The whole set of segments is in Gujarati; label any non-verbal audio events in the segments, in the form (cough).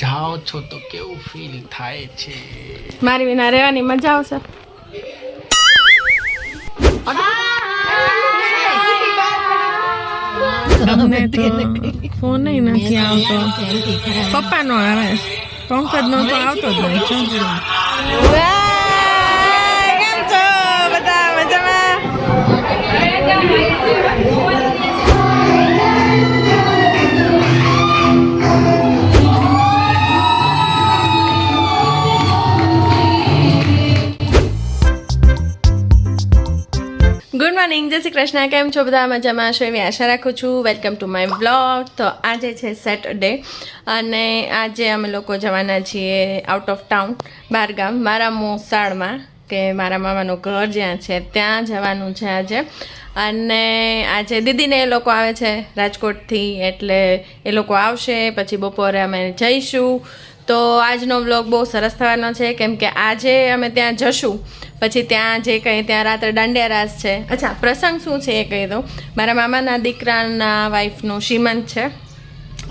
જાઓ છો તો કેવું ફીલ થાય છે? મારી વિના રહેવાની મજા આવશે. તમને તો ફોન નથી આવતો. પપ્પાનો આવે. પંકજ નો તો આવતો જ નહીં કેમ છો બધા? મજામાં? ગુડ મોર્નિંગ જય શ્રી કૃષ્ણ. કેમ છો બધા? મજામાં છો? એવી આશા રાખું છું. વેલકમ ટુ માય બ્લોગ તો આજે છે સેટરડે અને આજે અમે લોકો જવાના છીએ આઉટ ઓફ ટાઉન બહારગામ મારા મોસાળમાં, કે મારા મામાનું ઘર જ્યાં છે, ત્યાં જવાનું છે આજે. અને આજે દીદીને એ લોકો આવે છે રાજકોટથી, એટલે એ લોકો આવશે. પછી બપોરે અમે જઈશું. તો આજનો વ્લોગ બહુ સરસ થવાનો છે, કેમ કે આજે અમે ત્યાં જશું. પછી ત્યાં જે કંઈ ત્યાં રાત્રે દાંડિયા રાસ છે. અચ્છા, પ્રસંગ શું છે એ કહી દઉં. મારા મામાના દીકરાના વાઈફનું શ્રીમંત છે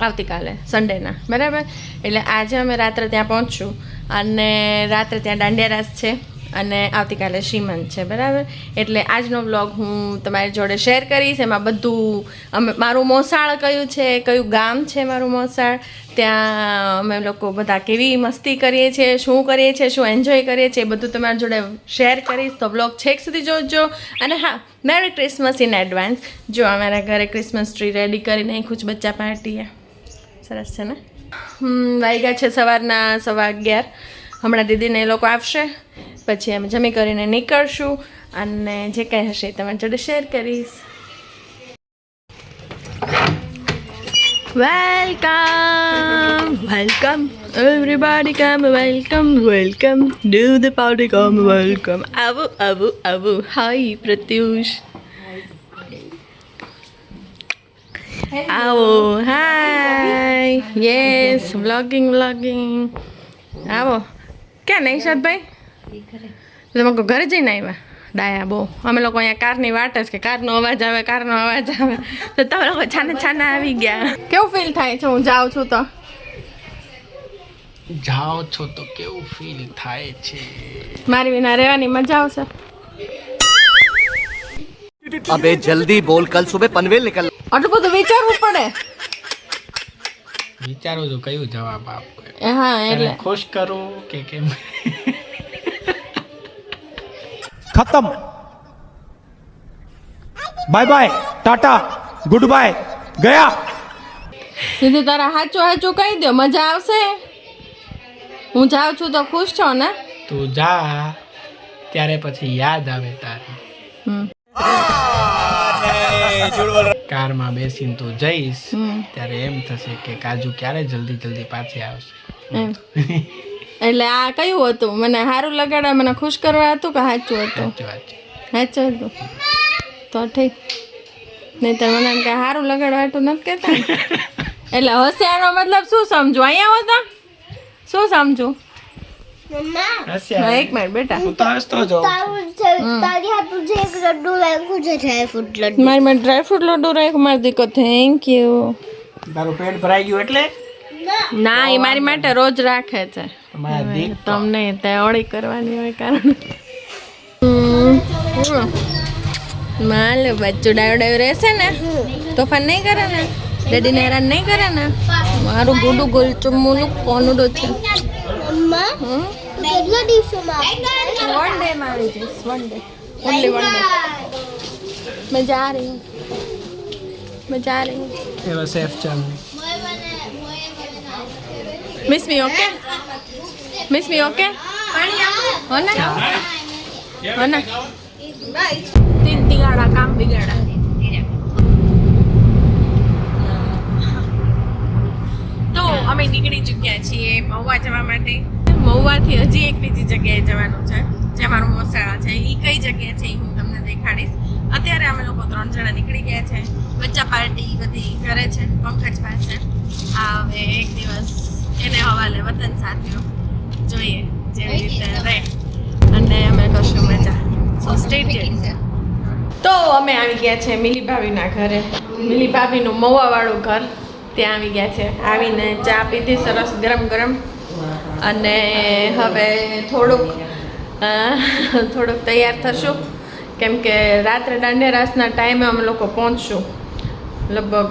આવતીકાલે સન્ડેના બરાબર? એટલે આજે અમે રાત્રે ત્યાં પહોંચશું. અને રાત્રે ત્યાં દાંડિયા રાસ છે. અને આવતીકાલે શ્રીમંત છે, બરાબર? એટલે આજનો વ્લોગ હું તમારી જોડે શેર કરીશ. એમાં બધું અમે, મારું મોસાળ કયું છે, કયું ગામ છે મારું મોસાળ? ત્યાં અમે લોકો બધા કેવી મસ્તી કરીએ છીએ, શું કરીએ છીએ, શું એન્જોય કરીએ છીએ બધું તમારી જોડે શેર કરીશ. તો બ્લોગ છેક સુધી જોજો. અને હા મેરી ક્રિસમસ ઇન એડવાન્સ જો અમારા ઘરે ક્રિસમસ ટ્રી રેડી કરી નાખ્યું છે બચ્ચા પાર્ટીએ સરસ છે ને? વાઈ વાગ્યા છે સવારના સવા અગિયાર. હમણાં દીદીને એ લોકો આવશે. પછી અમે જમી કરીને નીકળશું અને જે કંઈ હશે તમારી જોડે શેર કરીશ. Welcome welcome everybody come welcome welcome to the party come welcome આવું આવું આવું હાય પ્રત્યુષ આવો હાય યસ વ્લોગિંગ વ્લોગિંગ આવો ક્યાં નહીં શાદભાઈ તમે ઘરે જઈને આવ્યા ડાયા બહુ. અમે લોકો અહીંયા કારની વાટ જ કે કારનો અવાજ આવે કારનો અવાજ આવે. તો તમે લોકો છાને છાના આવી ગયા. કેવું ફીલ થાય છે? હું જાઉં છું તો? જાઓ છો તો કેવું ફીલ થાય છે? મારી વિના રહેવાની મજા આવશે. અબે જલ્દી બોલ કલ સુબે પનવેલ નીકળ આટલું બધું વિચારવું પડે. વિચારું છું કયું જવાબ આપો હા એટલે. ખુશ કરું કે કેમ? ખતમ bye bye tata good bye ગયા સીધી તારા હાચો હાચો કહી દો મજા આવશે હું જાઉં છું તો ખુશ છો ને તું જા ત્યારે પછી યાદ આવે તારે કારમાં બેસીને તું જઈશ ત્યારે એમ થશે કે કાજુ ક્યારે જલ્દી જલ્દી પાછી આવશે એટલે આ કયું હતું? મને સારું લગાડવા મને ખુશ કરવા હતું કે સાચું હતું? સાચું હતું? તો ઠીક. નહીં તો મને કે સારું લગાડવા હતું નથી કહેતા (laughs) એટલે હોશિયારનો મતલબ શું સમજો? અહીંયા હતા શું સમજો? એક મિનિટ બેટા. મારી મેં ડ્રાયફ્રૂટ લડ્ડુ રાખ્યું મારી દીકો થેન્ક યુ તારું પેટ ભરાઈ ગયું એટલે? ના એ મારી માટે રોજ રાખે છે. તમને તેવડી કરવાની હોય કારણ માલ બચ્ચું ડાયો ડાયો રહેશે ને? તોફાન નહીં કરે ને? ડેડીને હેરાન નહીં કરે ને? મારું ગુડું ગોલચુમ્મુનું કોનુડો છે. વન ડે રહી મજા મેં રહી સેફ ચાલુ. Miss me okay miss me okay હો ને? હો. ને? તીન તિગાડા કામ બિગાડા. તો અમે નીકળી ચૂક્યા છીએ મહુવા જવા માટે. મહુવાથી હજી એક બીજી જગ્યાએ જવાનું છે જે મારું મોસાળા છે. એ કઈ જગ્યા છે એ હું તમને દેખાડીશ. અત્યારે અમે લોકો ત્રણ જણા નીકળી ગયા છે. બચ્ચા પાર્ટી બધી કરે છે પંકજ પાસે. હવે એક દિવસ એને હવાલે વતન સાથીઓ જોઈએ જેવી રીતે રહે. અને અમે કશું મજા. સો સ્ટેટ તો અમે આવી ગયા છે મિલી ભાભીના ઘરે. મિલી ભાભીનું મવાવાળું ઘર. ત્યાં આવી ગયા છે. આવીને ચા પીધી સરસ ગરમ ગરમ. અને હવે થોડુંક થોડુંક તૈયાર થશું. કેમ કે રાત્રે દાંડે રાસના ટાઈમે અમે લોકો પહોંચશું. લગભગ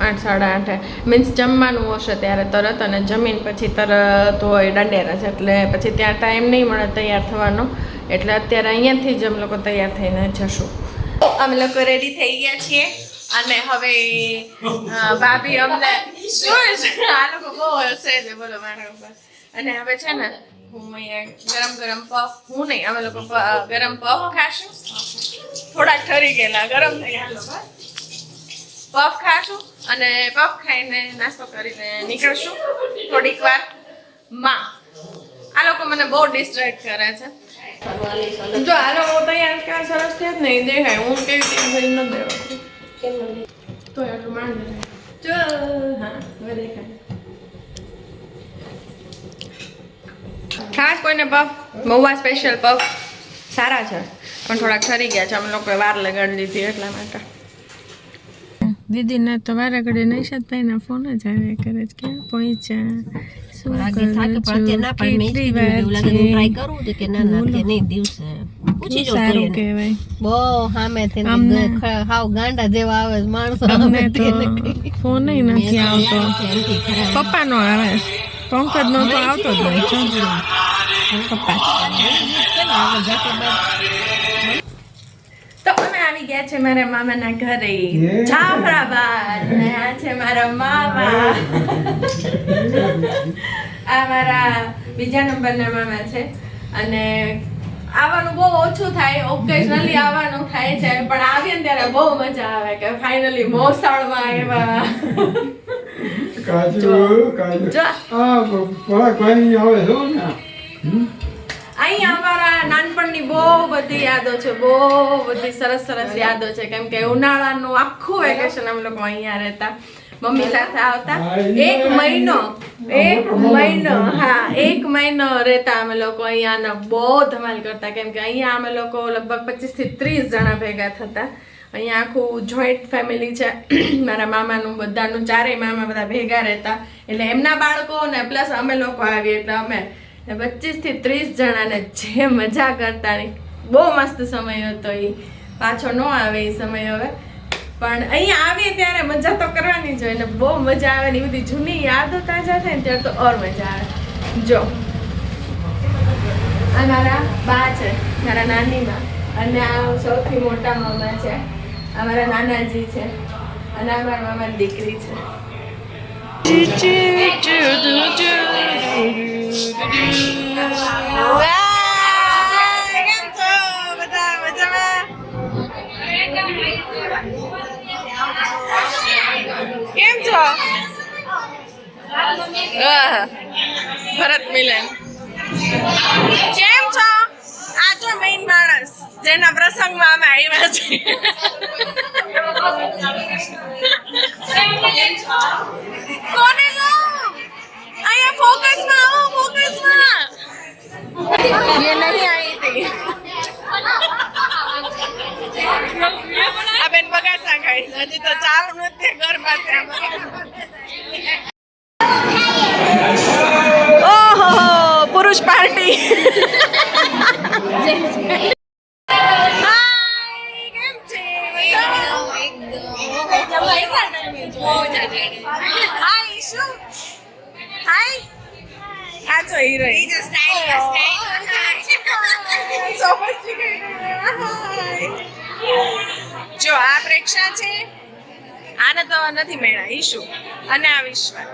આઠ, સાડા આઠે. મીન્સ જમવાનું હશે ત્યારે તરત અને જમીન પછી તરત હોય દાંડિયા રાસ એટલે પછી ત્યાં ટાઈમ નહીં મળે, તૈયાર થવાનો. એટલે અત્યારે અહીંયાથી જ અમે લોકો તૈયાર થઈને જશું. અમે લોકો રેડી થઈ ગયા છીએ. અને હવે ભાભી અમને શું છે? આ લોકો બહુ હશે છે. બોલો મારા ઉપર. અને હવે છે ને, હું ગરમ ગરમ પફ હું નહીં, અમે લોકો ગરમ પફ ખાશું. થોડાક ઠરી ગયેલા, ગરમ થઈ ગયા. પફ ખાશું અને પફ ખાઈને નાસ્તો કરીને નીકળશું થોડીક વાર. માં આ લોકો મને બહુ ડિસ્ટ્રેક્ટ કરે છે. જો આ લોકો તૈયાર કેવા સરસ છે જ નહીં દેખાય. હું કેવી કેવી થઈ ન દેવા તો એટલું માંડ જો હા હવે દેખાય. ખાસ કોઈને પફ મહુવા સ્પેશિયલ પફ. સારા છે. પણ થોડાક ઠરી ગયા છે. અમે લોકોએ વાર લગાડી દીધી એટલા માટે. દીદીને તો વારે ઘડી નૈશાદભાઈના ફોન જ આવ્યા કરે છે. ક્યાં પહોંચ્યા? શું કરો છો કે ના ના નહીં દિવસે. પૂછી જો સારું કહેવાય. બહુ સામે થી હાવ ગાંડા જેવા આવે માણસો અમને તો ફોન નથી આવતો. પપ્પાનો આવે પંકજ નો તો આવતો જ નહીં પપ્પા. આવી ગયા છે મારા મામાના ઘરે. જાફરાબાદ (laughs) ને આ છે મારા મામા. (laughs) આ મારા બીજા નંબરના મામા છે. અને આવવાનું બહુ ઓછું થાય ઓકેશનલી આવવાનું થાય છે પણ આવીએ ને ત્યારે બહુ મજા આવે કે ફાઇનલી મોસાળમાં આવ્યા. કાજુ કાજુ. જો. આ થોડા કોઈ આવે છો ને. અહીં અમારા નાનપણની બહુ બધી યાદો છે, બહુ બધી સરસ સરસ યાદો છે. કેમ કે ઉનાળાનું આખું વેકેશન અમે લોકો અહીંયા રહેતા. મમ્મી સાથે આવતા. એક મહિનો એક મહિનો, હા, એક મહિનો રહેતા અમે લોકો અહીંયા બહુ ધમાલ કરતા. કેમ કે અહીંયા અમે લોકો લગભગ પચીસથી ત્રીસ જણા ભેગા થતા. અહીંયા આખું જોઈન્ટ ફેમિલી છે. મારા મામાનું, બધાનું, ચારેય મામા બધા ભેગા રહેતા. એટલે એમના બાળકો ને પ્લસ અમે લોકો આવીએ એટલે અમે પચીસથી ત્રીસ જણાને જે મજા કરતા ને બહુ મસ્ત સમય હતો એ પાછો ન આવે એ સમય હવે. પણ અહીંયા આવીએ ત્યારે મજા તો કરવાની જ હોય ને બહુ મજા આવે ને એ બધી જૂની યાદો તાજા થાય ને ત્યારે તો ઓર મજા આવે. જો. આ મારા બા છે, મારા નાની બા અને આ સૌથી મોટા મામા છે. આ મારા નાનાજી છે. અને આ મારા મામાની દીકરી છે. કેમ છો? ભરત મિલન કેમ છો આ જો મેઇન માણસ જેના પ્રસંગમાં અમે આવ્યા છીએ કોને લો અહીંયા ફોકસમાં આવો ફોકસમાં ये नहीं आई थी આ બેન બગાસા ખાઈ છે. હજી તો ચાલુ નથી ઘરમાં ઓહો પુરુષ પાર્ટી હાય, ઈશુ. હાય. આ જો હિરોઈન So much to જો આ પ્રેક્ષા છે આને તો નથી મેળા ઈશુ અને આ વિશ્વા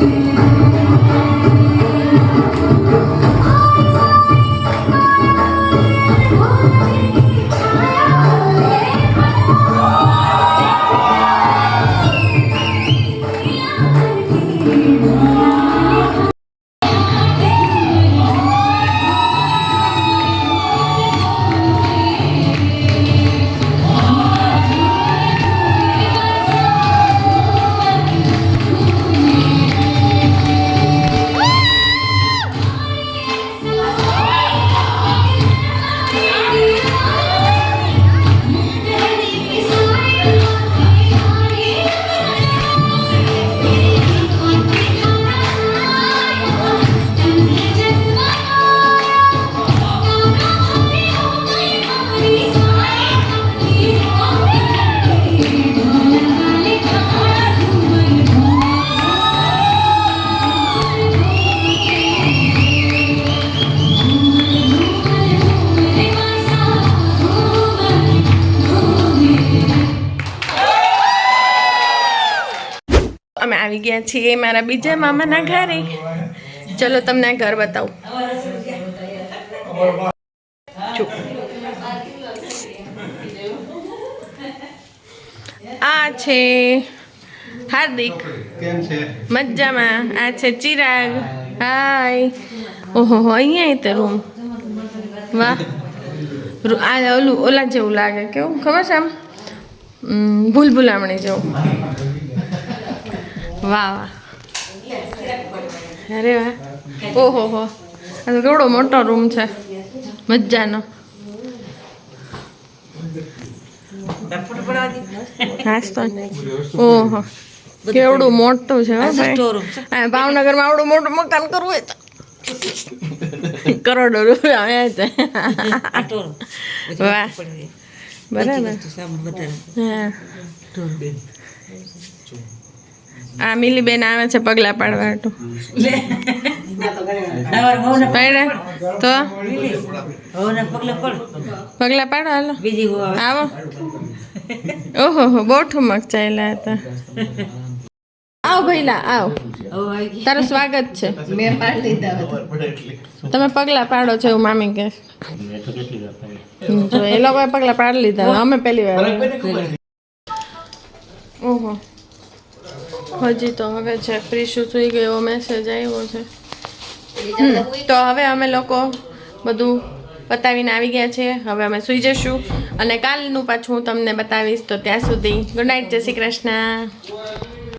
đi અમે આવી ગયા છીએ મારા બીજા મામાના ઘરે. ચલો તમને ઘર બતાવું. આ છે હાર્દિક. મજામાં. આ છે ચિરાગ. હાય. ઓહો અહીંયા તે રૂમ. વાહ. આ ઓલું ઓલા જેવું લાગે. કેવું? ખબર છે આમ? ભૂલ ભૂલામણી જેવું. વાહ વાહ. અરે વાહ. ઓહો હો. આ તો કેવડો મોટો રૂમ છે. મજાનો. હાસ તો ઓહો. કેવડું મોટું છે ભાવનગરમાં આવડું મોટું મકાન કરવું હોય કરોડો રૂપિયા આવ્યા છે. વાહ. બરાબર હા. આ મિલીબેન આવે છે પગલા પાડવા હાટુ. તો? પગલા પાડો. હાલો. આવો. ઓહો હો બહુ ઠુમક ચાલ્યા હતા. આવો ભઈલા આવો. તારું સ્વાગત છે. મેં પાડી લીધા તમે પગલા પાડો છો એવું મામી કે. જો એ લોકોએ પગલા પાડી લીધા. અમે પહેલી વાર. ઓહો. હજી તો હવે છે પ્રીશુ સુઈ ગયો મેસેજ આવ્યો છે. તો હવે અમે લોકો બધું બતાવીને આવી ગયા છીએ. હવે અમે સુઈ જશું અને કાલનું પાછું હું તમને બતાવીશ. તો ત્યાં સુધી ગુડ નાઇટ જય શ્રી કૃષ્ણ.